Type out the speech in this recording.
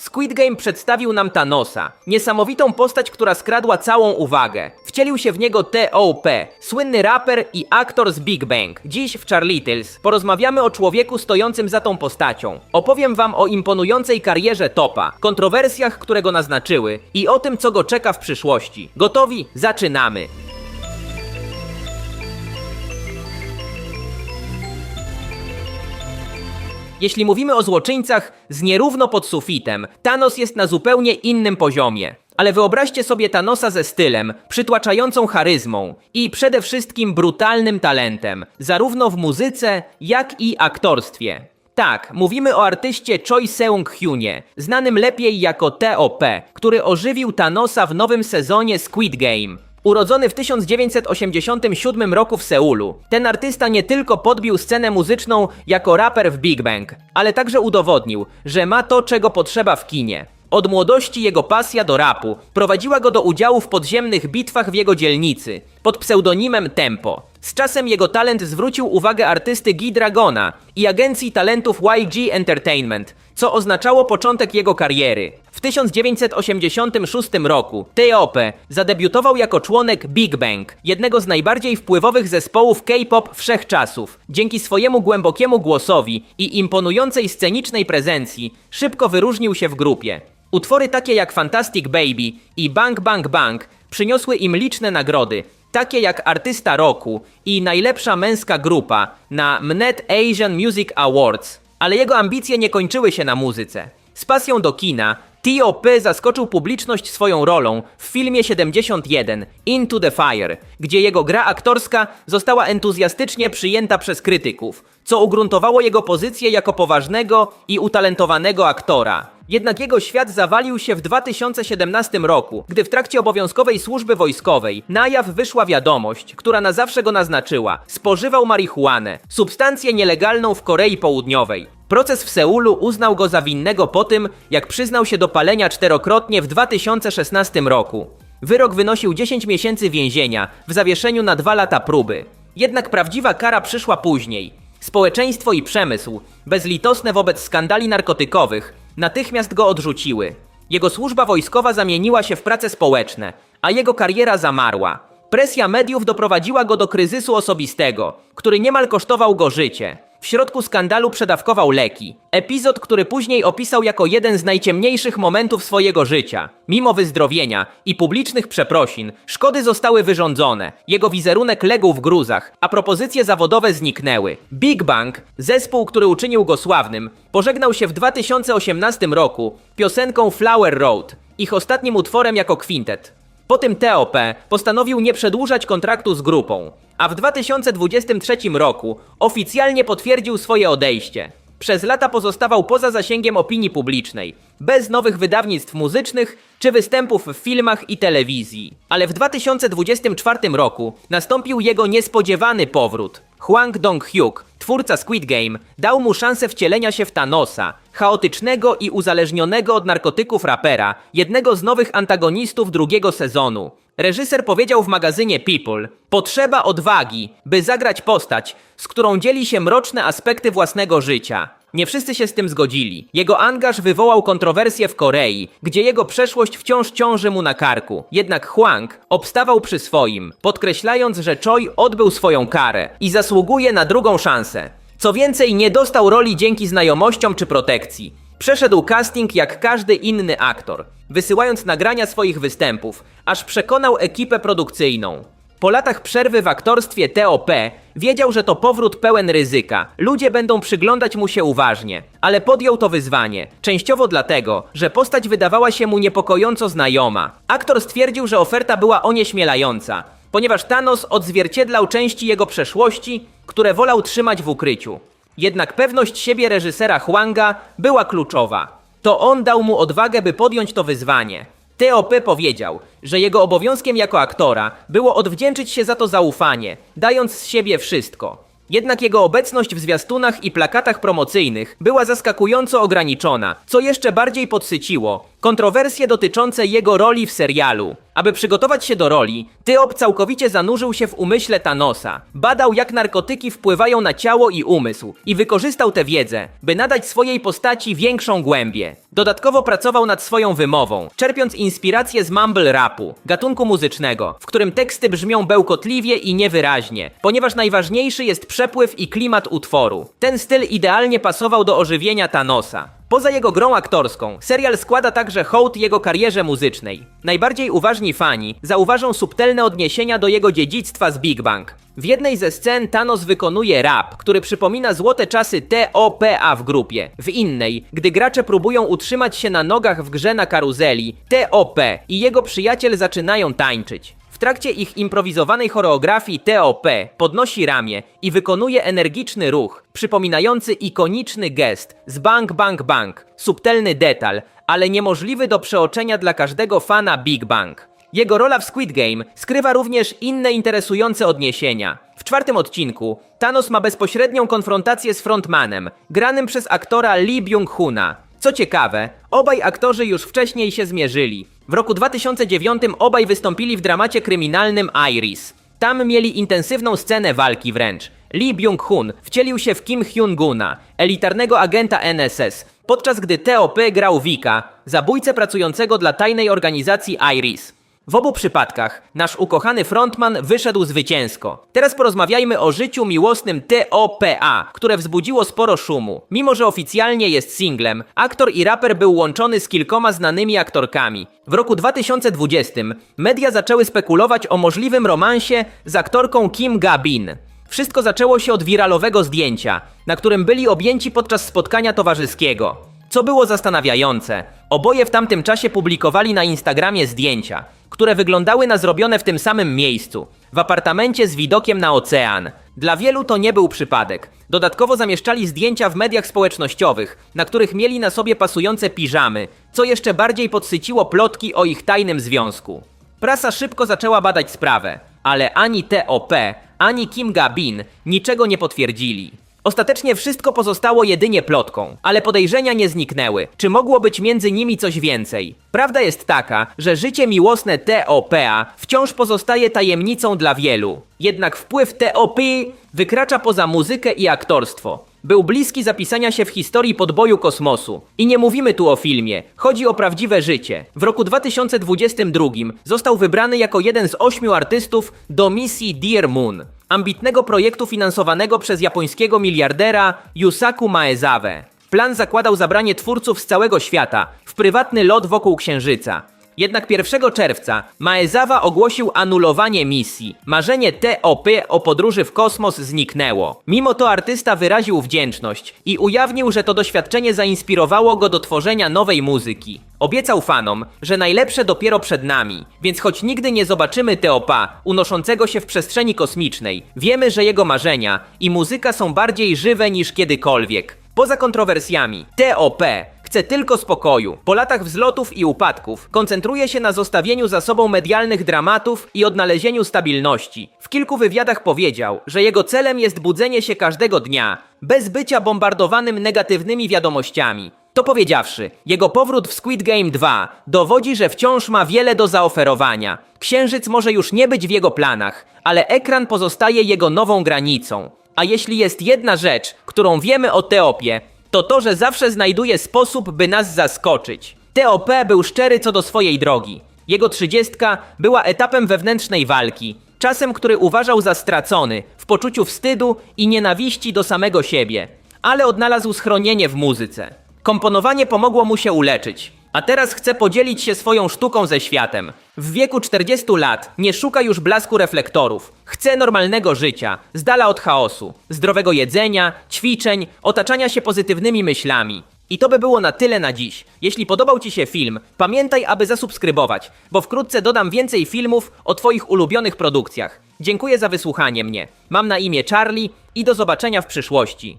Squid Game przedstawił nam Thanosa, niesamowitą postać, która skradła całą uwagę. Wcielił się w niego T.O.P., słynny raper i aktor z Big Bang. Dziś w Charlitles porozmawiamy o człowieku stojącym za tą postacią. Opowiem wam o imponującej karierze Topa, kontrowersjach, które go naznaczyły i o tym, co go czeka w przyszłości. Gotowi? Zaczynamy! Jeśli mówimy o złoczyńcach z nierówno pod sufitem, Thanos jest na zupełnie innym poziomie. Ale wyobraźcie sobie Thanosa ze stylem, przytłaczającą charyzmą i przede wszystkim brutalnym talentem, zarówno w muzyce, jak i aktorstwie. Tak, mówimy o artyście Choi Seung-hyunie, znanym lepiej jako T.O.P., który ożywił Thanosa w nowym sezonie Squid Game. Urodzony w 1987 roku w Seulu, ten artysta nie tylko podbił scenę muzyczną jako raper w Big Bang, ale także udowodnił, że ma to, czego potrzeba w kinie. Od młodości jego pasja do rapu prowadziła go do udziału w podziemnych bitwach w jego dzielnicy pod pseudonimem Tempo. Z czasem jego talent zwrócił uwagę artysty G Dragona i agencji talentów YG Entertainment, co oznaczało początek jego kariery. W 1986 roku T.O.P. zadebiutował jako członek Big Bang, jednego z najbardziej wpływowych zespołów K-pop wszechczasów. Dzięki swojemu głębokiemu głosowi i imponującej scenicznej prezencji szybko wyróżnił się w grupie. Utwory takie jak Fantastic Baby i Bang Bang Bang przyniosły im liczne nagrody, takie jak Artysta Roku i Najlepsza Męska Grupa na Mnet Asian Music Awards. Ale jego ambicje nie kończyły się na muzyce. Z pasją do kina, T.O.P. zaskoczył publiczność swoją rolą w filmie 71 Into the Fire, gdzie jego gra aktorska została entuzjastycznie przyjęta przez krytyków, co ugruntowało jego pozycję jako poważnego i utalentowanego aktora. Jednak jego świat zawalił się w 2017 roku, gdy w trakcie obowiązkowej służby wojskowej na jaw wyszła wiadomość, która na zawsze go naznaczyła. Spożywał marihuanę, substancję nielegalną w Korei Południowej. Proces w Seulu uznał go za winnego po tym, jak przyznał się do palenia czterokrotnie w 2016 roku. Wyrok wynosił 10 miesięcy więzienia w zawieszeniu na dwa lata próby. Jednak prawdziwa kara przyszła później. Społeczeństwo i przemysł, bezlitosne wobec skandali narkotykowych, natychmiast go odrzuciły. Jego służba wojskowa zamieniła się w prace społeczne, a jego kariera zamarła. Presja mediów doprowadziła go do kryzysu osobistego, który niemal kosztował go życie. W środku skandalu przedawkował leki. Epizod, który później opisał jako jeden z najciemniejszych momentów swojego życia. Mimo wyzdrowienia i publicznych przeprosin, szkody zostały wyrządzone. Jego wizerunek legł w gruzach, a propozycje zawodowe zniknęły. Big Bang, zespół, który uczynił go sławnym, pożegnał się w 2018 roku piosenką Flower Road, ich ostatnim utworem jako kwintet. Po tym T.O.P. postanowił nie przedłużać kontraktu z grupą, a w 2023 roku oficjalnie potwierdził swoje odejście. Przez lata pozostawał poza zasięgiem opinii publicznej, bez nowych wydawnictw muzycznych czy występów w filmach i telewizji. Ale w 2024 roku nastąpił jego niespodziewany powrót. Hwang Dong-hyuk, twórca Squid Game, dał mu szansę wcielenia się w Thanosa, chaotycznego i uzależnionego od narkotyków rapera, jednego z nowych antagonistów drugiego sezonu. Reżyser powiedział w magazynie People: Potrzeba odwagi, by zagrać postać, z którą dzieli się mroczne aspekty własnego życia. Nie wszyscy się z tym zgodzili. Jego angaż wywołał kontrowersje w Korei, gdzie jego przeszłość wciąż ciąży mu na karku. Jednak Hwang obstawał przy swoim, podkreślając, że Choi odbył swoją karę i zasługuje na drugą szansę. Co więcej, nie dostał roli dzięki znajomościom czy protekcji. Przeszedł casting jak każdy inny aktor, wysyłając nagrania swoich występów, aż przekonał ekipę produkcyjną. Po latach przerwy w aktorstwie T.O.P. wiedział, że to powrót pełen ryzyka. Ludzie będą przyglądać mu się uważnie, ale podjął to wyzwanie. Częściowo dlatego, że postać wydawała się mu niepokojąco znajoma. Aktor stwierdził, że oferta była onieśmielająca, ponieważ Thanos odzwierciedlał części jego przeszłości, które wolał trzymać w ukryciu. Jednak pewność siebie reżysera Hwanga była kluczowa. To on dał mu odwagę, by podjąć to wyzwanie. T.O.P. powiedział, że jego obowiązkiem jako aktora było odwdzięczyć się za to zaufanie, dając z siebie wszystko. Jednak jego obecność w zwiastunach i plakatach promocyjnych była zaskakująco ograniczona, co jeszcze bardziej podsyciło Kontrowersje dotyczące jego roli w serialu. Aby przygotować się do roli, Tyop całkowicie zanurzył się w umyśle Thanosa. Badał jak narkotyki wpływają na ciało i umysł i wykorzystał tę wiedzę, by nadać swojej postaci większą głębię. Dodatkowo pracował nad swoją wymową, czerpiąc inspirację z mumble rapu, gatunku muzycznego, w którym teksty brzmią bełkotliwie i niewyraźnie, ponieważ najważniejszy jest przepływ i klimat utworu. Ten styl idealnie pasował do ożywienia Thanosa. Poza jego grą aktorską, serial składa także hołd jego karierze muzycznej. Najbardziej uważni fani zauważą subtelne odniesienia do jego dziedzictwa z Big Bang. W jednej ze scen Thanos wykonuje rap, który przypomina złote czasy TOPA w grupie. W innej, gdy gracze próbują utrzymać się na nogach w grze na karuzeli, TOP i jego przyjaciel zaczynają tańczyć. Trakcie ich improwizowanej choreografii TOP podnosi ramię i wykonuje energiczny ruch, przypominający ikoniczny gest z Bang Bang Bang. Subtelny detal, ale niemożliwy do przeoczenia dla każdego fana Big Bang. Jego rola w Squid Game skrywa również inne interesujące odniesienia. W czwartym odcinku Thanos ma bezpośrednią konfrontację z frontmanem, granym przez aktora Lee Byung-huna. Co ciekawe, obaj aktorzy już wcześniej się zmierzyli. W roku 2009 obaj wystąpili w dramacie kryminalnym Iris. Tam mieli intensywną scenę walki wręcz. Lee Byung-hun wcielił się w Kim Hyun-guna, elitarnego agenta NSS, podczas gdy TOP grał Vika, zabójcę pracującego dla tajnej organizacji Iris. W obu przypadkach nasz ukochany frontman wyszedł zwycięsko. Teraz porozmawiajmy o życiu miłosnym TOPA, które wzbudziło sporo szumu. Mimo, że oficjalnie jest singlem, aktor i raper był łączony z kilkoma znanymi aktorkami. W roku 2020 media zaczęły spekulować o możliwym romansie z aktorką Kim Ga-bin. Wszystko zaczęło się od wiralowego zdjęcia, na którym byli objęci podczas spotkania towarzyskiego. Co było zastanawiające, oboje w tamtym czasie publikowali na Instagramie zdjęcia, które wyglądały na zrobione w tym samym miejscu, w apartamencie z widokiem na ocean. Dla wielu to nie był przypadek. Dodatkowo zamieszczali zdjęcia w mediach społecznościowych, na których mieli na sobie pasujące piżamy, co jeszcze bardziej podsyciło plotki o ich tajnym związku. Prasa szybko zaczęła badać sprawę, ale ani TOP, ani Kim Ga-bin niczego nie potwierdzili. Ostatecznie wszystko pozostało jedynie plotką, ale podejrzenia nie zniknęły. Czy mogło być między nimi coś więcej? Prawda jest taka, że życie miłosne TOPA wciąż pozostaje tajemnicą dla wielu. Jednak wpływ TOP wykracza poza muzykę i aktorstwo. Był bliski zapisania się w historii podboju kosmosu. I nie mówimy tu o filmie, chodzi o prawdziwe życie. W roku 2022 został wybrany jako jeden z ośmiu artystów do misji Dear Moon, ambitnego projektu finansowanego przez japońskiego miliardera Yusaku Maezawa. Plan zakładał zabranie twórców z całego świata w prywatny lot wokół Księżyca. Jednak 1 czerwca Maezawa ogłosił anulowanie misji. Marzenie TOP o podróży w kosmos zniknęło. Mimo to artysta wyraził wdzięczność i ujawnił, że to doświadczenie zainspirowało go do tworzenia nowej muzyki. Obiecał fanom, że najlepsze dopiero przed nami, więc choć nigdy nie zobaczymy Teopa unoszącego się w przestrzeni kosmicznej, wiemy, że jego marzenia i muzyka są bardziej żywe niż kiedykolwiek. Poza kontrowersjami, TOP chce tylko spokoju. Po latach wzlotów i upadków koncentruje się na zostawieniu za sobą medialnych dramatów i odnalezieniu stabilności. W kilku wywiadach powiedział, że jego celem jest budzenie się każdego dnia, bez bycia bombardowanym negatywnymi wiadomościami. To powiedziawszy, jego powrót w Squid Game 2 dowodzi, że wciąż ma wiele do zaoferowania. Księżyc może już nie być w jego planach, ale ekran pozostaje jego nową granicą. A jeśli jest jedna rzecz, którą wiemy o Teopie, to to, że zawsze znajduje sposób, by nas zaskoczyć. TOP był szczery co do swojej drogi. Jego trzydziestka była etapem wewnętrznej walki, czasem, który uważał za stracony, w poczuciu wstydu i nienawiści do samego siebie, ale odnalazł schronienie w muzyce. Komponowanie pomogło mu się uleczyć. A teraz chce podzielić się swoją sztuką ze światem. W wieku 40 lat nie szuka już blasku reflektorów. Chce normalnego życia, z dala od chaosu, zdrowego jedzenia, ćwiczeń, otaczania się pozytywnymi myślami. I to by było na tyle na dziś. Jeśli podobał Ci się film, pamiętaj, aby zasubskrybować, bo wkrótce dodam więcej filmów o Twoich ulubionych produkcjach. Dziękuję za wysłuchanie mnie. Mam na imię Charlie i do zobaczenia w przyszłości.